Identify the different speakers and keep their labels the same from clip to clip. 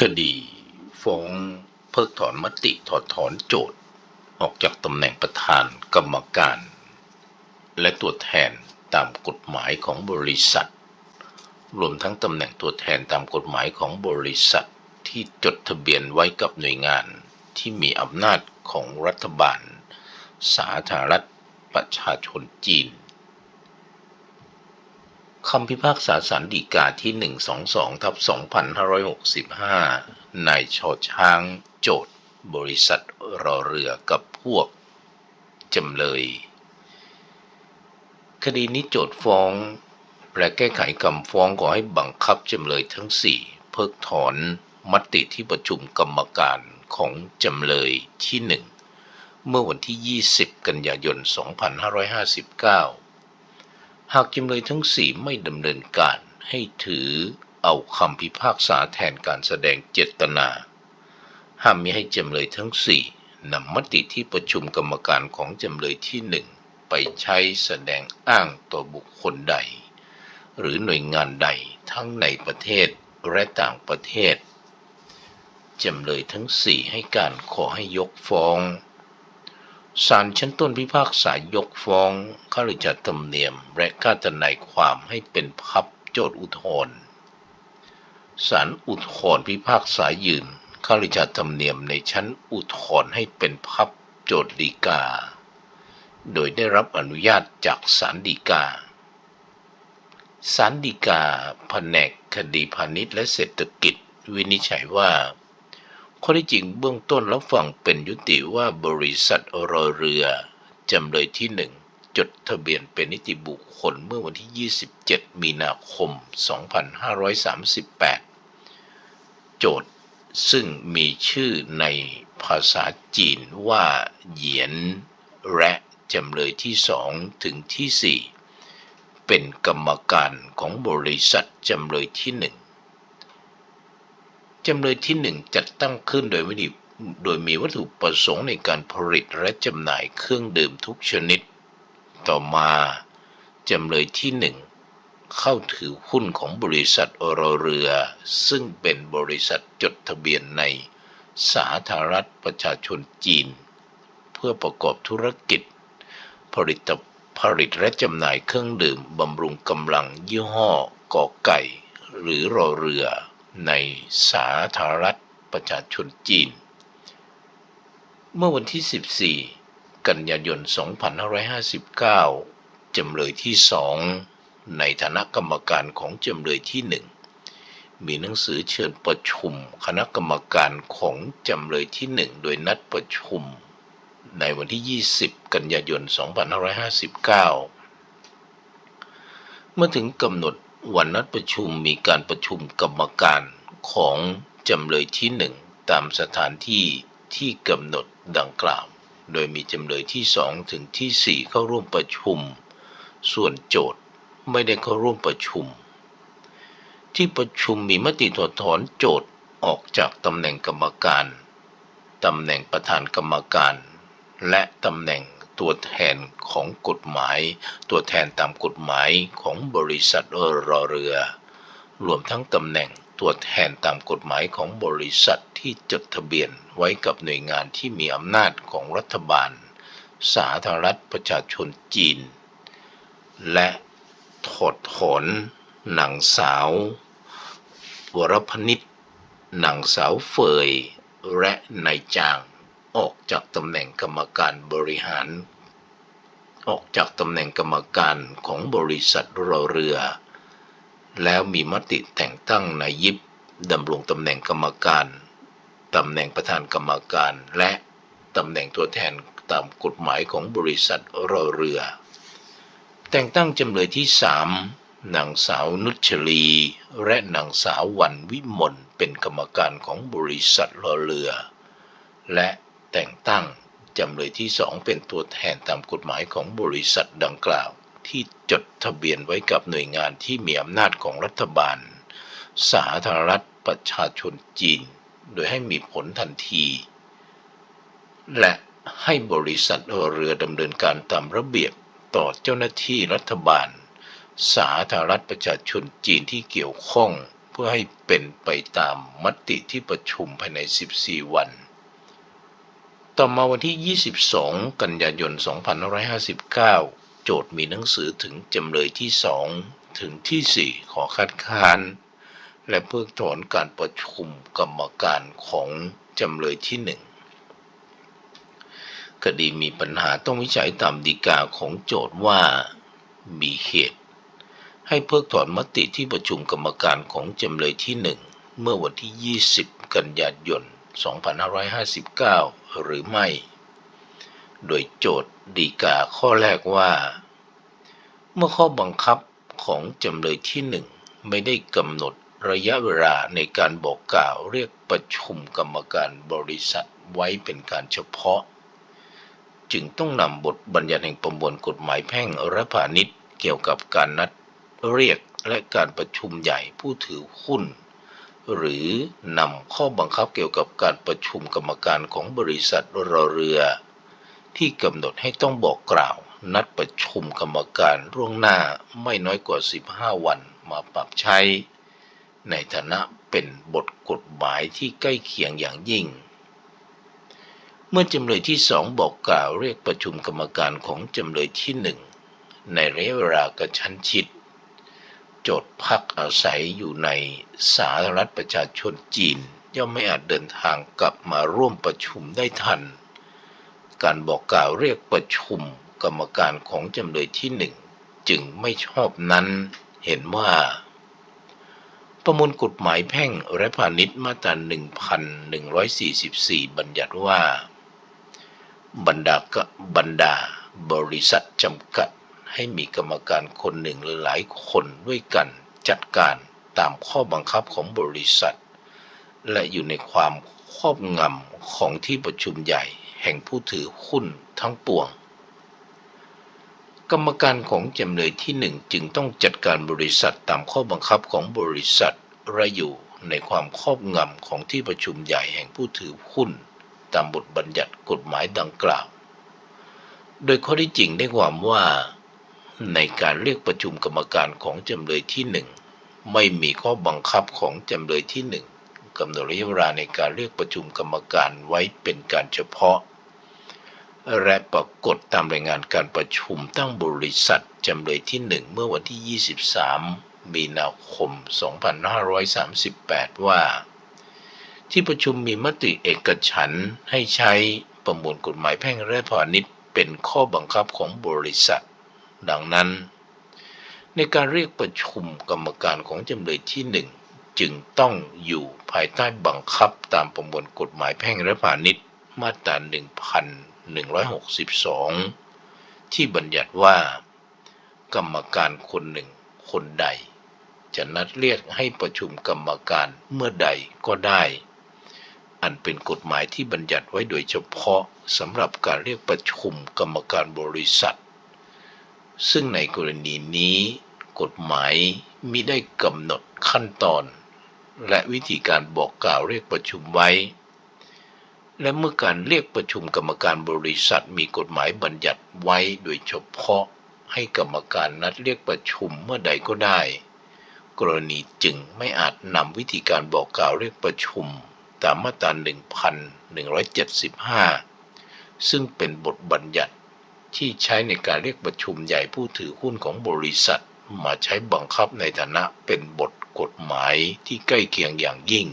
Speaker 1: คดีฟ้องเพิกถอนมติถอดถอนโจทย์ ออกจากตำแหน่งประธานกรรมการ และตัวแทนตามกฎหมายของบริษัท รวมทั้งตำแหน่งตัวแทนตามกฎหมายของบริษัทที่จดทะเบียนไว้กับหน่วยงานที่มีอำนาจของรัฐบาล สาธารณรัฐประชาชนจีน คำพิพากษาสารดีกาที่ 122ทับ2565 นายชอช้าง โจทย์บริษัทรอเรือกับพวกจำเลย คดีนี้โจทย์ฟ้อง แปลแก้ไขคำฟ้องขอให้บังคับจำเลยทั้ง 4 เพิกถอนมติที่ประชุมกรรมการของจำเลยที่ 1 เมื่อวันที่ 20 กันยายน 2559 หากจำเลยทั้งสี่ไม่ดำเนินการให้ถือเอาคำพิพากษาแทนการแสดงเจตนา ห้ามมิให้จำเลยทั้งสี่นำมติที่ประชุมกรรมการของจำเลยที่หนึ่งไปใช้แสดงอ้างต่อบุคคลใด หรือหน่วยงานใดทั้งในประเทศและต่างประเทศ จำเลยทั้งสี่ให้การขอให้ยกฟ้อง ศาลชั้นต้นพิพากษายกฟ้องข้าราชการธรรมเนียม และค่าทนายความให้เป็นพับโจทย์อุทธรณ์ศาลอุทธรณ์พิพากษายืนข้าราชการธรรมเนียมในชั้นอุทธรณ์ให้เป็นพับโจทย์ฎีกา โดยได้รับอนุญาตจากศาลฎีกาศาลฎีกาแผนกคดีพาณิชย์และเศรษฐกิจ วินิจฉัยว่า ข้อที่จริงเบื้องต้นรับฟังเป็นยุติว่าบริษัทรอเรือจำเลยที่หนึ่งจดทะเบียนเป็นนิติบุคคลเมื่อวันที่ 27 มีนาคม 2538 โจทย์ซึ่งมีชื่อในภาษาจีนว่าเหยียน และจำเลยที่สองถึงที่สี่เป็นกรรมการของบริษัทจำเลยที่หนึ่ง จำเลยที่หนึ่งจัดตั้งขึ้นโดยวิธีโดยมีวัตถุประสงค์ในการผลิตและจำหน่ายเครื่องดื่มทุกชนิด ต่อมาจำเลยที่หนึ่งเข้าถือหุ้นของบริษัทอรเรือ ซึ่งเป็นบริษัทจดทะเบียนในสาธารณรัฐประชาชนจีน เพื่อประกอบธุรกิจ ผลิตผลิตและจำหน่ายเครื่องดื่มบำรุงกำลังยี่ห้อกอไก่ หรือรอเรือ ในสาธารณรัฐประชาชนจีน เมื่อวันที่ 14 กันยายน 2559 จำเลยที่สองในฐานะกรรมการของจำเลยที่หนึ่งมีหนังสือเชิญประชุมคณะกรรมการของจำเลยที่หนึ่งโดยนัดประชุม ในวันที่ 20 กันยายน 2559 เมื่อถึงกำหนด วันนัดประชุมมีการประชุมกรรมการของจำเลยที่หนึ่งตามสถานที่ที่กำหนดดังกล่าว โดยมีจำเลยที่สองถึงที่สี่เข้าร่วมประชุม ส่วนโจทย์ไม่ได้เข้าร่วมประชุม ที่ประชุมมีมติถอดถอนโจทย์ออกจากตำแหน่งกรรมการตำแหน่งประธานกรรมการ และตำแหน่ง ตัวแทนของกฎหมาย ตัวแทนตามกฎหมายของบริษัทรอเรือ รวมทั้งตำแหน่งตัวแทนตามกฎหมายของบริษัทที่จดทะเบียนไว้กับหน่วยงานที่มีอำนาจของรัฐบาล สาธารณรัฐประชาชนจีน และถอดถอนหนังสาววรพนิษหนังสาวเฟยและนายจาง ออกจากตำแหน่งกรรมการบริหาร ออกจากตำแหน่งกรรมการของบริษัทรอเรือ แล้วมีมติแต่งตั้งนายยิบดำรงตำแหน่งกรรมการตำแหน่งประธานกรรมการและตำแหน่งตัวแทนตามกฎหมายของบริษัทรอเรือ แต่งตั้งจำเลยที่สามนางสาวนุชลี และนางสาววันวิมลเป็นกรรมการของบริษัทรอเรือ และ แต่งตั้งจำเลยที่สองเป็นตัวแทนตามกฎหมายของบริษัทดังกล่าว ที่จดทะเบียนไว้กับหน่วยงานที่มีอำนาจของรัฐบาล สาธารณรัฐประชาชนจีน โดยให้มีผลทันที และให้บริษัทเรือดำเนินการตามระเบียบต่อเจ้าหน้าที่รัฐบาล สาธารณรัฐประชาชนจีนที่เกี่ยวข้อง เพื่อให้เป็นไปตามมติที่ประชุมภายใน 14 วัน ต่อมาวันที่ 22 กันยายน 2559 โจทย์มีหนังสือถึงจำเลยที่ 2 ถึงที่ 4 ขอคัดค้าน และเพิกถอนการประชุมกรรมการของจำเลยที่ 1 คดีมีปัญหาต้องวิจัยตามดีกาของโจทย์ว่ามีเหตุ ให้เพิกถอนมติที่ประชุมกรรมการของจำเลยที่ 1 เมื่อวันที่ 20 กันยายน 2559 หรือไม่ โดยโจทย์ดีกาข้อแรกว่า เมื่อข้อบังคับของจำเลยที่1ไม่ได้กำหนดระยะเวลาในการบอกกล่าวเรียกประชุมกรรมการบริษัทไว้เป็นการเฉพาะ จึงต้องนำบทบัญญัติแห่งประมวลกฎหมายแพ่งและพาณิชย์เกี่ยวกับการนัดเรียกและการประชุมใหญ่ผู้ถือหุ้น หรือนำข้อบังคับเกี่ยวกับการประชุมกรรมการของบริษัทรอเรือ ที่กำหนดให้ต้องบอกกล่าว นัดประชุมกรรมการล่วงหน้าไม่น้อยกว่า 15 วันมาปรับใช้ ในฐานะเป็นบทกฎหมายที่ใกล้เคียงอย่างยิ่ง เมื่อจำเลยที่สองบอกกล่าวเรียกประชุมกรรมการของจำเลยที่หนึ่งในระยะเวลากระชั้นชิด จทย์พักอาศัยอยู่ในสาธารณรัฐประชาชนจีน ย่อมไม่อาจเดินทางกลับมาร่วมประชุมได้ทัน การบอกกล่าวเรียกประชุมกรรมการของจำเลยที่หนึ่งจึงไม่ชอบนั้นเห็นว่า ประมวลกฎหมายแพ่งและพาณิชย์มาตรา 1144 บัญญัติว่า บรรดาบรรดาบริษัทจำกัด ให้มีกรรมการคนหนึ่งหรือหลายคนด้วยกันจัดการตามข้อบังคับของบริษัท และอยู่ในความครอบงำของที่ประชุมใหญ่แห่งผู้ถือหุ้นทั้งปวง กรรมการของจำเลยที่หนึ่งจึงต้องจัดการบริษัทตามข้อบังคับของบริษัทและอยู่ในความครอบงำของที่ประชุมใหญ่แห่งผู้ถือหุ้น ตามบทบัญญัติกฎหมายดังกล่าว โดยข้อที่จริงได้ความว่า ในการเรียกประชุมกรรมการของจำเลยที่หนึ่งไม่มีข้อบังคับของจำเลยที่หนึ่งกำหนดระยะเวลาในการเรียกประชุมกรรมการไว้เป็นการเฉพาะ และปรากฏตามรายงานการประชุมตั้งบริษัทจำเลยที่หนึ่งเมื่อวันที่ 23 มีนาคม 2538 ว่า ที่ประชุมมีมติเอกฉันให้ใช้ประมวลกฎหมายแพ่งและพาณิชย์เป็นข้อบังคับของบริษัท ดังนั้น ในการเรียกประชุมกรรมการของจำเลยที่หนึ่งจึงต้องอยู่ภายใต้บังคับตามประมวลกฎหมายแพ่งและพาณิชย์มาตรา1162 ที่บัญญัติว่า กรรมการคนหนึ่งคนใด จะนัดเรียกให้ประชุมกรรมการเมื่อใดก็ได้ อันเป็นกฎหมายที่บัญญัติไว้โดยเฉพาะสำหรับการเรียกประชุมกรรมการบริษัท ซึ่งในกรณีนี้กฎหมายมิได้กำหนดขั้นตอน และวิธีการบอกกล่าวเรียกประชุมไว้ และเมื่อการเรียกประชุมกรรมการบริษัทมีกฎหมายบัญญัติไว้โดยเฉพาะให้กรรมการนัดเรียกประชุมเมื่อใดก็ได้ กรณีจึงไม่อาจนำวิธีการบอกกล่าวเรียกประชุม ตามมาตรา 1175 ซึ่งเป็นบทบัญญัติ ที่ใช้ในการเรียกประชุมใหญ่ผู้ถือหุ้นของบริษัท มาใช้บังคับในฐานะเป็นบทกฎหมายที่ใกล้เคียงอย่างยิ่ง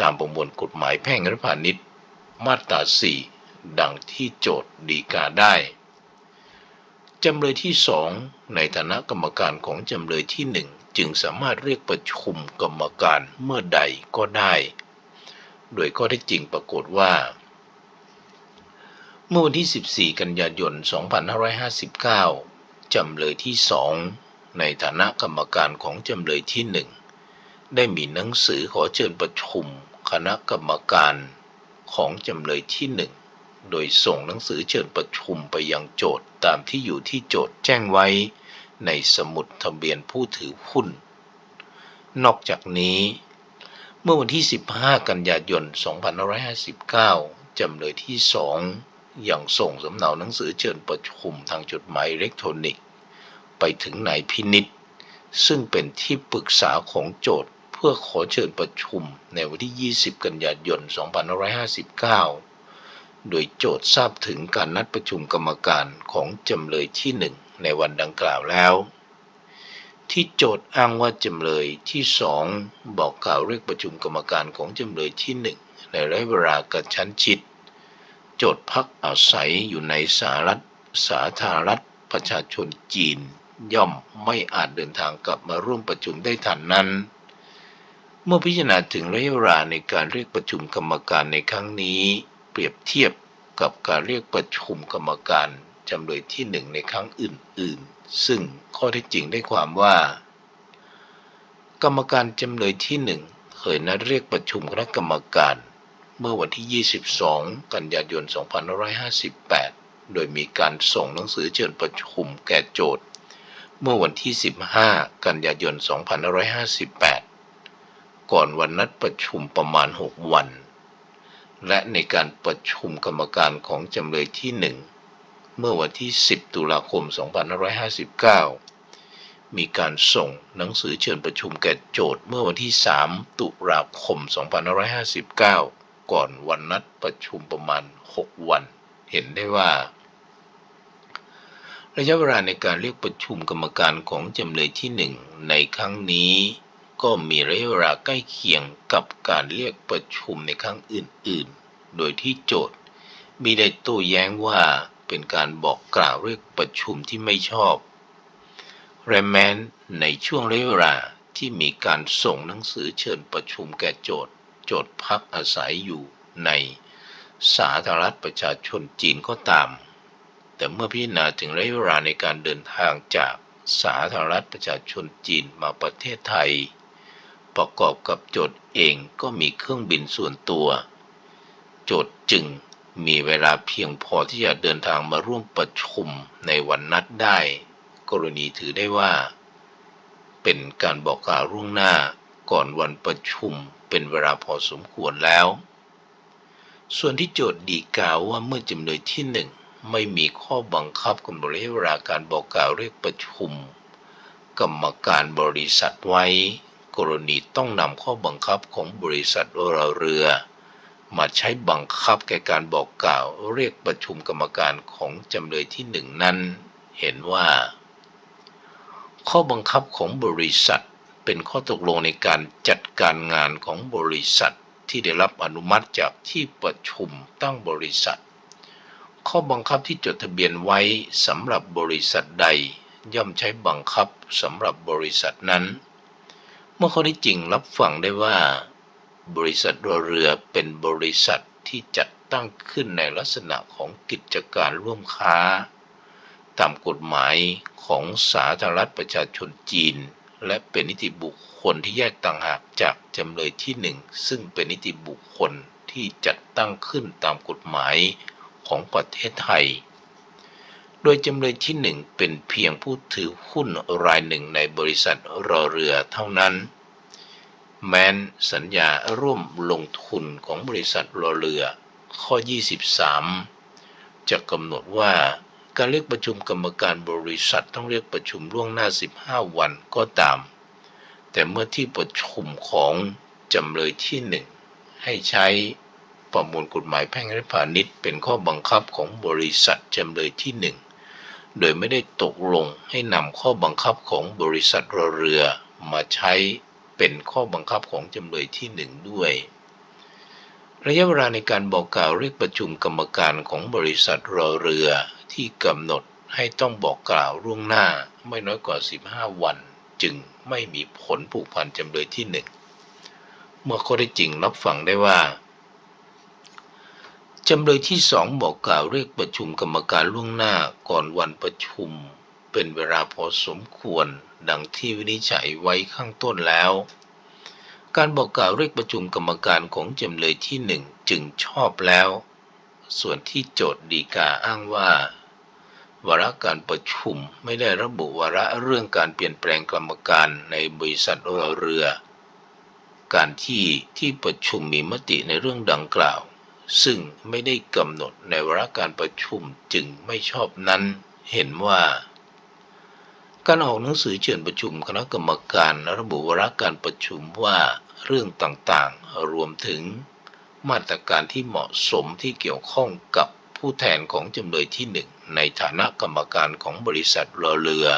Speaker 1: ตามประมวลกฎหมายแพ่งและพาณิชย์ มาตรา 4 ดังที่โจทย์ดีกาได้จำเลยที่สองในฐานะกรรมการของจำเลยที่หนึ่งจึงสามารถเรียกประชุมกรรมการเมื่อใดก็ได้ โดยข้อเท็จจริงปรากฏว่า เมื่อวันที่ 14 กันยายน 2559 จำเลยที่สองในฐานะกรรมการของจำเลยที่หนึ่งได้มีหนังสือขอเชิญประชุมคณะกรรมการของจำเลยที่หนึ่งโดยส่งหนังสือเชิญประชุมไปยังโจทย์ตามที่อยู่ที่โจทย์แจ้งไว้ในสมุดทะเบียนผู้ถือหุ้น นอกจากนี้ เมื่อวันที่ 15 กันยายน 2559 จำเลยที่สอง อยังส่งสำเนาหนังสือเชิญประชุมทางจดหมายอิเล็กทรอนิกส์ ไปถึงนายพินิษซึ่งเป็นที่ปรึกษาของโจทย์เพื่อขอเชิญประชุมในวันที่ 20 กันยายน 2559 โดยโจทย์ทราบถึงการนัดประชุมกรรมการของจำเลยที่1ในวันดังกล่าวแล้ว ที่โจทย์อ้างว่าจำเลยที่2บอกกล่าวเรียกประชุมกรรมการของจำเลยที่1ในระยะเวลากระชั้นชิด จทย์พักอาศัยอยู่ในสหรัฐสาธารณรัฐประชาชนจีน ย่อมไม่อาจเดินทางกลับมาร่วมประชุมได้ทันนั้น เมื่อพิจารณาถึงระยะเวลาในการเรียกประชุมกรรมการในครั้งนี้ เปรียบเทียบกับการเรียกประชุมกรรมการจำเลยที่หนึ่งในครั้งอื่น ๆ ซึ่งข้อเท็จจริงได้ความว่า กรรมการจำเลยที่หนึ่งเคยนัดเรียกประชุมคณะกรรมการ เมื่อวันที่ 22 กันยายน 2558 โดยมีการส่งหนังสือเชิญประชุมแก่โจทย์ เมื่อวันที่ 15 กันยายน 2558 ก่อนวันนัดประชุมประมาณ 6 วัน และในการประชุมกรรมการของจำเลยที่ 1 เมื่อวันที่ 10 ตุลาคม 2559มีการส่งหนังสือเชิญประชุมแก่โจทย์เมื่อวันที่ 3 ตุลาคม 2559 ก่อนวันนัดประชุมประมาณ 6 วัน เห็นได้ว่า ระยะเวลาในการเรียกประชุมกรรมการของจำเลยที่ 1 ในครั้งนี้ ก็มีระยะเวลาใกล้เคียงกับการเรียกประชุมในครั้งอื่น ๆ โดยที่โจทย์มีได้โต้แย้งว่าเป็นการบอกกล่าวเรียกประชุมที่ไม่ชอบและแมนในช่วงระยะเวลาที่มีการส่งหนังสือเชิญประชุมแก่โจทย์ จทย์พักอาศัยอยู่ในสาธารณรัฐประชาชนจีนก็ตาม แต่เมื่อพิจารณาถึงระยะเวลาในการเดินทางจากสาธารณรัฐประชาชนจีนมาประเทศไทย ประกอบกับโจทย์เองก็มีเครื่องบินส่วนตัว โจทย์จึงมีเวลาเพียงพอที่จะเดินทางมาร่วมประชุมในวันนัดได้ กรณีถือได้ว่า เป็นการบอกกล่าวล่วงหน้าก่อนวันประชุม เป็นเวลาพอสมควรแล้ว ส่วนที่โจทย์ดีกล่าวว่าเมื่อจำเลยที่หนึ่งไม่มีข้อบังคับกำหนดระยะเวลาการบอกกล่าวเรียกประชุม กรรมการบริษัทไว้ กรณีต้องนำข้อบังคับของบริษัทเรือ มาใช้บังคับแก่การบอกกล่าวเรียกประชุมกรรมการของจำเลยที่หนึ่งนั้น เห็นว่า ข้อบังคับของบริษัท เป็นข้อตกลงในการจัดการงานของบริษัทที่ได้รับอนุมัติจากที่ประชุมตั้งบริษัท ข้อบังคับที่จดทะเบียนไว้สำหรับบริษัทใด ย่อมใช้บังคับสำหรับบริษัทนั้น เมื่อข้อที่จริงรับฟังได้ว่า บริษัทเรือเป็นบริษัทที่จัดตั้งขึ้นในลักษณะของกิจการร่วมค้า ตามกฎหมายของสาธารณรัฐประชาชนจีน และเป็นนิติบุคคลที่แยกต่างหากจากจำเลยที่หนึ่งซึ่งเป็นนิติบุคคลที่จัดตั้งขึ้นตามกฎหมายของประเทศไทย โดยจำเลยที่หนึ่งเป็นเพียงผู้ถือหุ้นรายหนึ่งในบริษัทรอเรือเท่านั้น แม้นสัญญาร่วมลงทุนของบริษัทรอเรือข้อ 23 จะกำหนดว่า การเรียกประชุมกรรมการบริษัทต้องเรียกประชุมล่วงหน้า 15 วันก็ตาม แต่เมื่อที่ประชุมของจำเลยที่หนึ่งให้ใช้ประมวลกฎหมายแพ่งและพาณิชย์ เป็นข้อบังคับของบริษัทจำเลยที่หนึ่งโดยไม่ได้ตกลงให้นำข้อบังคับของบริษัทรเรือมาใช้เป็นข้อบังคับของจำเลยที่หนึ่งด้วยระยะเวลาในการบอกกล่าวเรียกประชุมกรรมการของบริษัทรอเรือ ที่กำหนดให้ต้องบอกกล่าวล่วงหน้าไม่น้อยกว่า 15 วัน จึงไม่มีผลผูกพันจำเลยที่หนึ่งเมื่อข้อได้จริงรับฟังได้ว่าจำเลยที่สองบอกกล่าวเรียกประชุมกรรมการล่วงหน้าก่อนวันประชุม เป็นเวลาพอสมควร ดังที่วินิจฉัยไว้ข้างต้นแล้ว การบอกกล่าวเรียกประชุมกรรมการของจำเลยที่หนึ่งจึงชอบแล้ว ส่วนที่โจทย์ดีกาอ้างว่า วาระการประชุมไม่ได้ระบุวาระเรื่องการเปลี่ยนแปลงกรรมการในบริษัทเรือ การที่ที่ประชุมมีมติในเรื่องดังกล่าว ซึ่งไม่ได้กำหนดในวาระการประชุมจึงไม่ชอบนั้น เห็นว่า การออกหนังสือเชิญประชุมคณะกรรมการระบุวาระการประชุมว่าเรื่องต่างๆ รวมถึงมาตรการที่เหมาะสมที่เกี่ยวข้องกับ ผู้แทนของจำเลยที่หนึ่งในฐานะกรรมการของบริษัทรอเรือ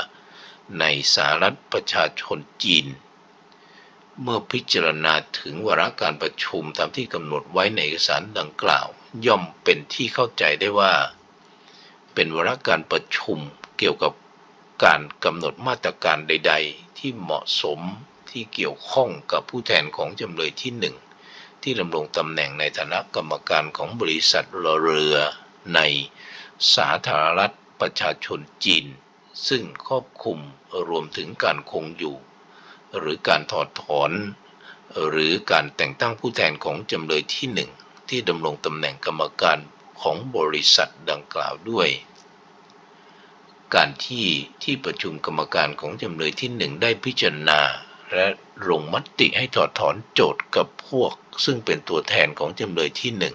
Speaker 1: ในสหรัฐประชาชนจีน เมื่อพิจารณาถึงวาระการประชุมตามที่กำหนดไว้ในเอกสารดังกล่าว ย่อมเป็นที่เข้าใจได้ว่า เป็นวาระการประชุมเกี่ยวกับการกำหนดมาตรการใด ๆ ที่เหมาะสมที่เกี่ยวข้องกับผู้แทนของจำเลยที่หนึ่งที่ดำรงตำแหน่งในฐานะกรรมการของบริษัทรอเรือ ในสาธารณรัฐประชาชนจีน ซึ่งครอบคลุมรวมถึงการคงอยู่ หรือการถอดถอน หรือการแต่งตั้งผู้แทนของจำเลยที่หนึ่งที่ดำรงตำแหน่งกรรมการของบริษัทดังกล่าวด้วย การที่ที่ประชุมกรรมการของจำเลยที่หนึ่งได้พิจารณา และลงมติให้ถอดถอนโจทย์กับพวก ซึ่งเป็นตัวแทนของจำเลยที่หนึ่ง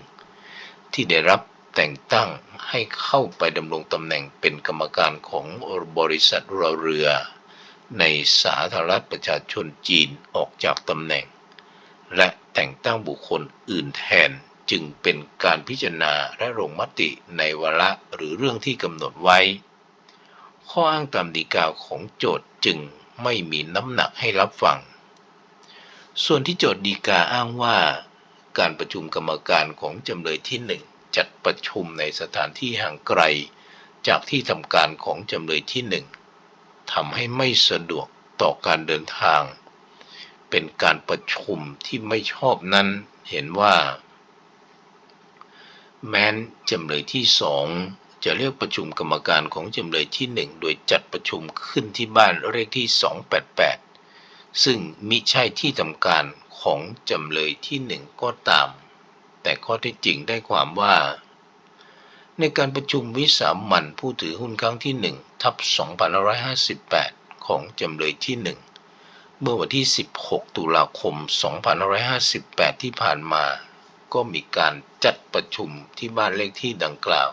Speaker 1: ที่ได้รับ แต่งตั้งให้เข้าไปดำรงตำแหน่งเป็นกรรมการของบริษัทรอเรือ ในสาธารณรัฐประชาชนจีนออกจากตำแหน่ง และแต่งตั้งบุคคลอื่นแทนจึงเป็นการพิจารณาและลงมติในวาระหรือเรื่องที่กำหนดไว้ ข้ออ้างตามดีกาของโจทย์จึงไม่มีน้ำหนักให้รับฟัง ส่วนที่โจทย์ดีกาอ้างว่า การประชุมกรรมการของจำเลยที่หนึ่ง จัดประชุมในสถานที่ห่างไกล จากที่ทำการของจำเลยที่หนึ่งทำให้ไม่สะดวกต่อการเดินทาง เป็นการประชุมที่ไม่ชอบนั้นเห็นว่า แม้นจำเลยที่สองจะเรียกประชุมกรรมการของจำเลยที่หนึ่งโดยจัดประชุมขึ้นที่บ้านเลขที่ 288 ซึ่งมิใช่ที่ทำการของจำเลยที่หนึ่งก็ตาม แต่ข้อท็จจริงได้ความว่า ในการประชุมวิสามันผู้ถือหุ้นครั้งที่ 1 ทับ2558 ของจำเลยที่ 1 เมื่อวันที่ 16 ตุลาคม 2558 ที่ผ่านมา ก็มีการจัดประชุมที่บ้านเลขที่ดังกล่าว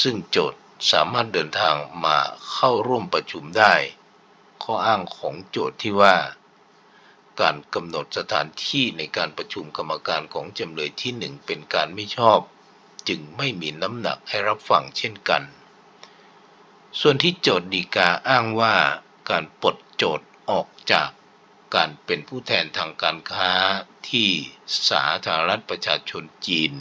Speaker 1: ซึ่งโจทย์สามารถเดินทางมาเข้าร่วมประชุมได้ ข้ออ้างของโจทย์ที่ว่า การกำหนดสถานที่ในการประชุมกรรมการของจำเลยที่หนึ่งเป็นการไม่ชอบ จึงไม่มีน้ำหนักให้รับฟังเช่นกัน ส่วนที่โจทย์ดีกาอ้างว่าการปลดโจทย์ออกจากการเป็นผู้แทนทางการค้าที่สาธารณรัฐประชาชนจีน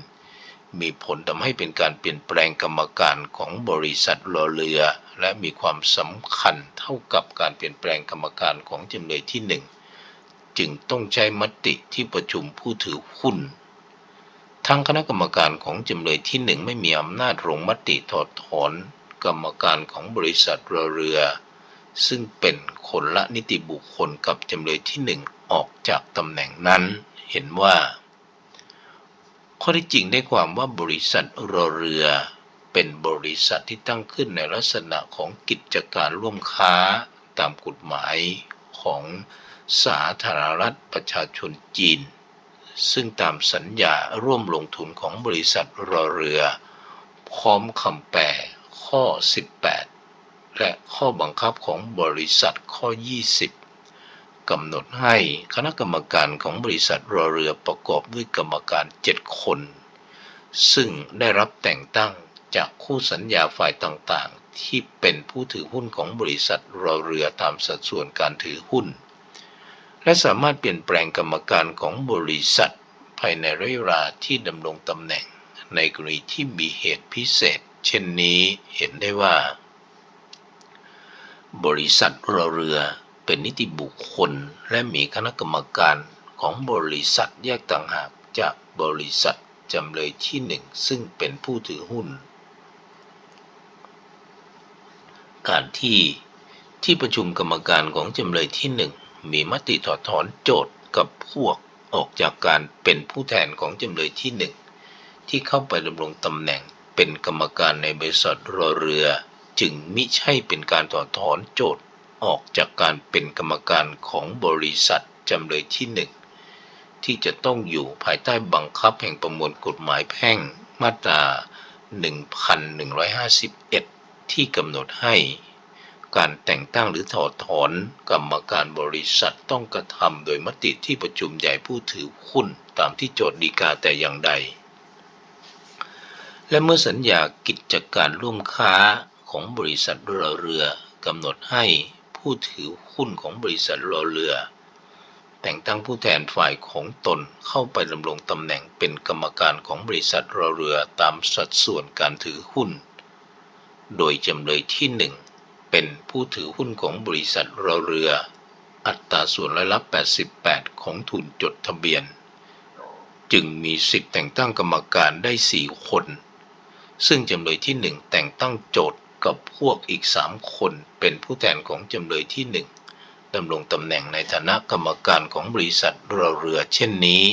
Speaker 1: มีผลทำให้เป็นการเปลี่ยนแปลงกรรมการของบริษัทรอเรือ และมีความสำคัญเท่ากับการเปลี่ยนแปลงกรรมการของจำเลยที่หนึ่ง จึงต้องใช้มติที่ประชุมผู้ถือหุ้นทางคณะกรรมการของจำเลยที่หนึ่งไม่มีอำนาจลงมติถอดถอนกรรมการของบริษัทรอเรือ ซึ่งเป็นคนละนิติบุคคลกับจำเลยที่หนึ่งออกจากตำแหน่งนั้น เห็นว่า ข้อที่จริงได้ความว่าบริษัทรอเรือ เป็นบริษัทที่ตั้งขึ้นในลักษณะของกิจการร่วมค้าตามกฎหมายของ สาธารณรัฐประชาชนจีน ซึ่งตามสัญญาร่วมลงทุนของบริษัทรอเรือ พร้อมคำแปลข้อ 18 และข้อบังคับของบริษัทข้อ 20 กำหนดให้คณะกรรมการของบริษัทรอเรือประกอบด้วยกรรมการ 7 คน ซึ่งได้รับแต่งตั้งจากคู่สัญญาฝ่ายต่างๆ ที่เป็นผู้ถือหุ้นของบริษัทรอเรือตามสัดส่วนการถือหุ้น และสามารถเปลี่ยนแปลงกรรมการของบริษัท ภายในระยะเวลาที่ดำรงตำแหน่ง ในกรณีที่มีเหตุพิเศษ เช่นนี้เห็นได้ว่า บริษัทรอเรือเป็นนิติบุคคล และมีคณะกรรมการของบริษัทแยกต่างหากจากบริษัทจำเลยที่หนึ่งซึ่งเป็นผู้ถือหุ้น การที่ที่ประชุมกรรมการของจำเลยที่หนึ่ง มีมติถอดถอนโจทย์กับพวกออกจากการเป็นผู้แทนของจำเลยที่หนึ่งที่เข้าไปดำรงตำแหน่งเป็นกรรมการในบริษัทรอเรือ จึงมิใช่เป็นการถอดถอนโจทย์ออกจากการเป็นกรรมการของบริษัทจำเลยที่หนึ่งที่จะต้องอยู่ภายใต้บังคับแห่งประมวลกฎหมายแพ่งมาตรา 1151 ที่กำหนดให้ การแต่งตั้งหรือถอดถอนกรรมการบริษัทต้องกระทำโดยมติที่ประชุมใหญ่ผู้ถือหุ้นตามที่โจทย์ดีกาแต่อย่างใด และเมื่อสัญญากิจการร่วมค้าของบริษัทเรือเรือกำหนดให้ผู้ถือหุ้นของบริษัทเรือเรือ แต่งตั้งผู้แทนฝ่ายของตนเข้าไปดำรงตำแหน่งเป็นกรรมการของบริษัทเรือเรือตามสัดส่วนการถือหุ้น โดยจำเลยที่หนึ่ง เป็นผู้ถือหุ้นของบริษัทเรือเรือ อัตราส่วนร้อยละ 88 ของทุนจดทะเบียน จึงมีสิทธิ์แต่งตั้งกรรมการได้ 4 คน ซึ่งจำเลยที่ 1 แต่งตั้งโจทย์กับพวกอีก 3 คนเป็นผู้แทนของจำเลยที่ 1ดำรงตำแหน่งในฐานะกรรมการของบริษัทเรือเรือเช่นนี้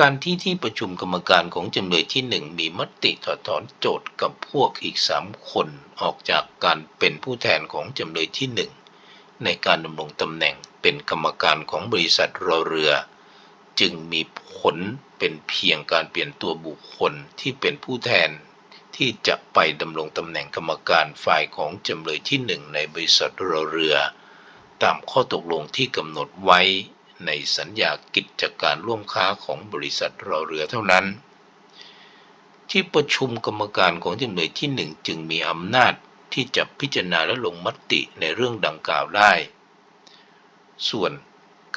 Speaker 1: การที่ที่ประชุมกรรมการของจำเลยที่1มีมติถอดถอนโจทย์กับพวกอีก3คนออกจากการเป็นผู้แทนของจำเลยที่1ในการดำรงตำแหน่งเป็นกรรมการของบริษัทเรือเรือ จึงมีผลเป็นเพียงการเปลี่ยนตัวบุคคลที่เป็นผู้แทน ที่จะไปดำรงตำแหน่งกรรมการฝ่ายของจำเลยที่หนึ่งในบริษัทเรือเรือ ตามข้อตกลงที่กำหนดไว้ ในสัญญากิจการร่วมค้าของบริษัทเรือเรือเท่านั้น ที่ประชุมกรรมการของจำเลยที่หนึ่งจึงมีอำนาจที่จะพิจารณาและลงมติในเรื่องดังกล่าวได้ ส่วน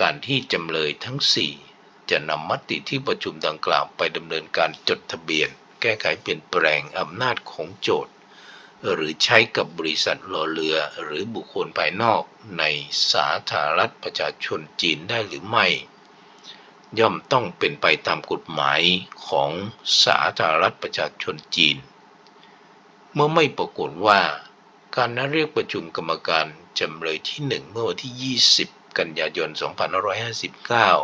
Speaker 1: การที่จำเลยทั้ง 4 จะนำมติที่ประชุมดังกล่าวไปดำเนินการจดทะเบียน แก้ไขเปลี่ยนแปลงอำนาจของโจทย์ หรือใช้กับบริษัทรอเรือหรือบุคคลภายนอกในสาธารณรัฐประชาชนจีนได้หรือไม่ ย่อมต้องเป็นไปตามกฎหมายของสาธารณรัฐประชาชนจีน เมื่อไม่ปรากฏว่า การนัดเรียกประชุมกรรมการจำเลยที่ 1 เมื่อวันที่ 20 กันยายน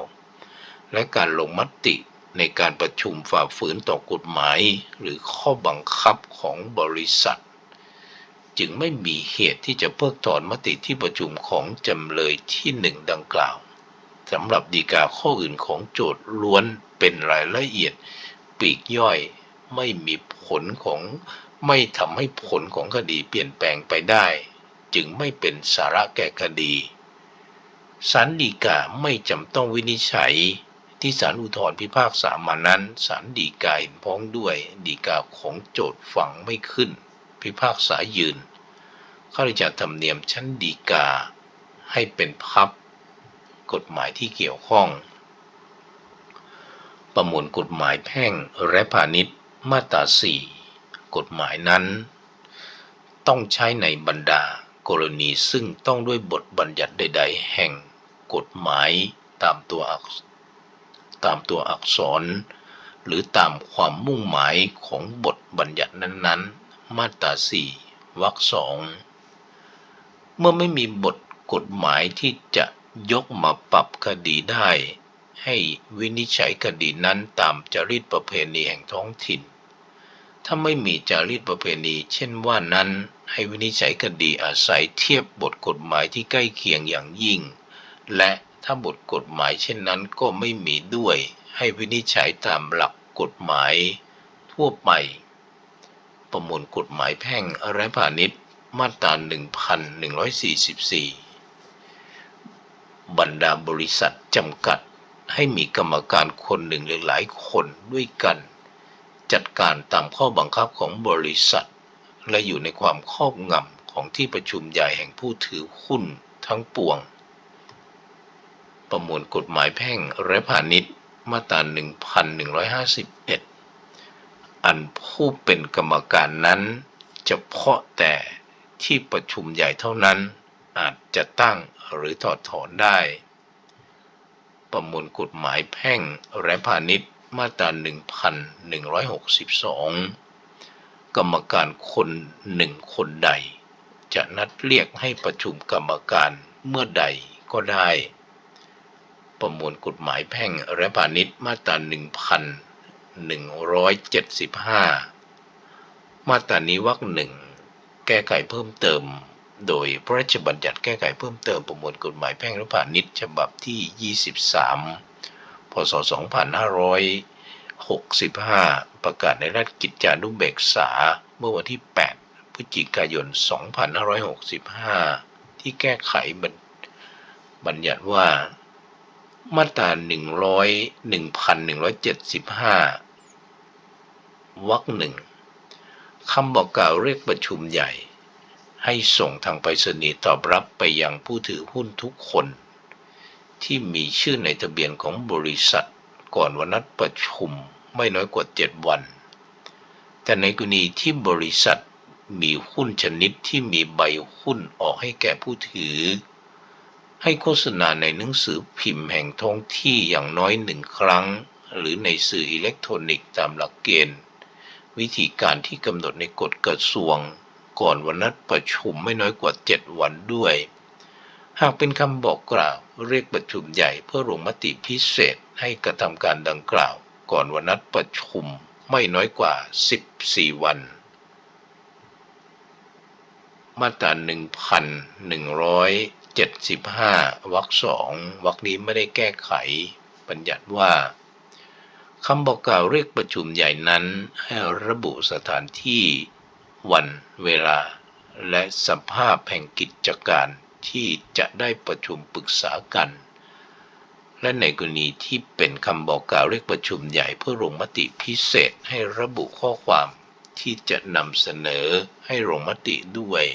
Speaker 1: 2559 และการลงมติในการประชุมฝ่าฝืนต่อกฎหมาย หรือข้อบังคับของบริษัท จึงไม่มีเหตุที่จะเพิกถอนมติที่ประชุมของจำเลยที่หนึ่งดังกล่าวสำหรับดีกาข้ออื่นของโจทย์ล้วนเป็นรายละเอียดปีกย่อยไม่มีผลของไม่ทำให้ผลของคดีเปลี่ยนแปลงไปได้ จึงไม่เป็นสาระแก่คดีศาลฎีกาไม่จำต้องวินิจฉัย ที่ศาลอุทธรณ์พิพากษามานั้นศาลฎีกาเห็นพ้องด้วยฎีกาของโจทย์ฝังไม่ขึ้น พิพากษายืนข้าราชการธรรมเนียมชั้นฎีกาให้เป็นพับ กฎหมายที่เกี่ยวข้อง ประมวลกฎหมายแพ่งและพาณิชย์มาตราสี่กฎหมายนั้น ต้องใช้ในบรรดากรณีซึ่งต้องด้วยบทบัญญัติใด ๆ แห่งกฎหมายตามตัวอักตามตัวอักษร หรือตามความมุ่งหมายของบทบัญญัตินั้นๆ มาตราสี่วรรคสองเมื่อไม่มีบทกฎหมายที่จะยกมาปรับคดีได้ ให้วินิจฉัยคดีนั้นตามจริตประเพณีแห่งท้องถิ่น ถ้าไม่มีจรีตประเพณี เช่นว่านั้น ให้วินิจฉัยคดีอาศัยเทียบบทกฎหมายที่ใกล้เคียงอย่างยิ่ง และถ้าบทกฎหมายเช่นนั้นก็ไม่มีด้วย ให้วินิจฉัยตามหลักกฎหมาย ทั่วไป ประมวลกฎหมายแพ่งและพาณิชย์มาตรา1144 บรรดาบริษัทจำกัดให้มีกรรมการคนหนึ่งหรือหลายคนด้วยกัน จัดการตามข้อบังคับของบริษัท และอยู่ในความครอบงำของที่ประชุมใหญ่แห่งผู้ถือหุ้นทั้งปวง ประมวลกฎหมายแพ่งและพาณิชย์มาตรา1151 อันผู้เป็นกรรมการนั้นเฉพาะแต่ที่ประชุมใหญ่เท่านั้น อาจจะตั้งหรือถอดถอนได้ ประมวลกฎหมายแพ่งและพาณิชย์มาตรา 1162 กรรมการคนหนึ่งคนใด จะนัดเรียกให้ประชุมกรรมการเมื่อใดก็ได้ ประมวลกฎหมายแพ่งและพาณิชย์มาตรา 1175 มาตรานี้วรรคหนึ่งแก้ไขเพิ่มเติม โดยพระราชบัญญัติแก้ไขเพิ่มเติมประมวลกฎหมายแพ่งและพาณิชย์ฉบับที่ 23 พศ 2565 ประกาศในราชกิจจานุเบกษาเมื่อวันที่ 8 พฤศจิกายน 2565 ที่แก้ไขบัญบัญญัติว่า มาตรา100 1175วรรคหนึ่งคำบอกกล่าวเรียกประชุมใหญ่ ให้ส่งทางไปรษณีย์ตอบรับไปยังผู้ถือหุ้นทุกคน ที่มีชื่อในทะเบียนของบริษัทก่อนวันนัดประชุมไม่น้อยกว่า7วัน แต่ในกรณีที่บริษัทมีหุ้นชนิดที่มีใบหุ้นออกให้แก่ผู้ถือ ให้โฆษณาในหนังสือพิมพ์แห่งท้องที่อย่างน้อยหนึ่งครั้ง หรือในสื่ออิเล็กทรอนิกส์ตามหลักเกณฑ์ วิธีการที่กำหนดในกฎกระทรวง ก่อนวันนัดประชุมไม่น้อยกว่า 7 วันด้วย หากเป็นคำบอกกล่าวเรียกประชุมใหญ่เพื่อลงมติพิเศษให้กระทำการดังกล่าว ก่อนวันนัดประชุมไม่น้อยกว่า 14 วัน มาตรา 75วรรคสองวรรคนี้ไม่ได้แก้ไข บัญญัติว่าคำบอกกล่าวเรียกประชุมใหญ่นั้นให้ระบุสถานที่วันเวลา และสภาพแห่งกิจการที่จะได้ประชุมปรึกษากัน และในกรณีที่เป็นคำบอกกล่าวเรียกประชุมใหญ่เพื่อลงมติพิเศษให้ระบุข้อความที่จะนำเสนอให้ลงมติด้วย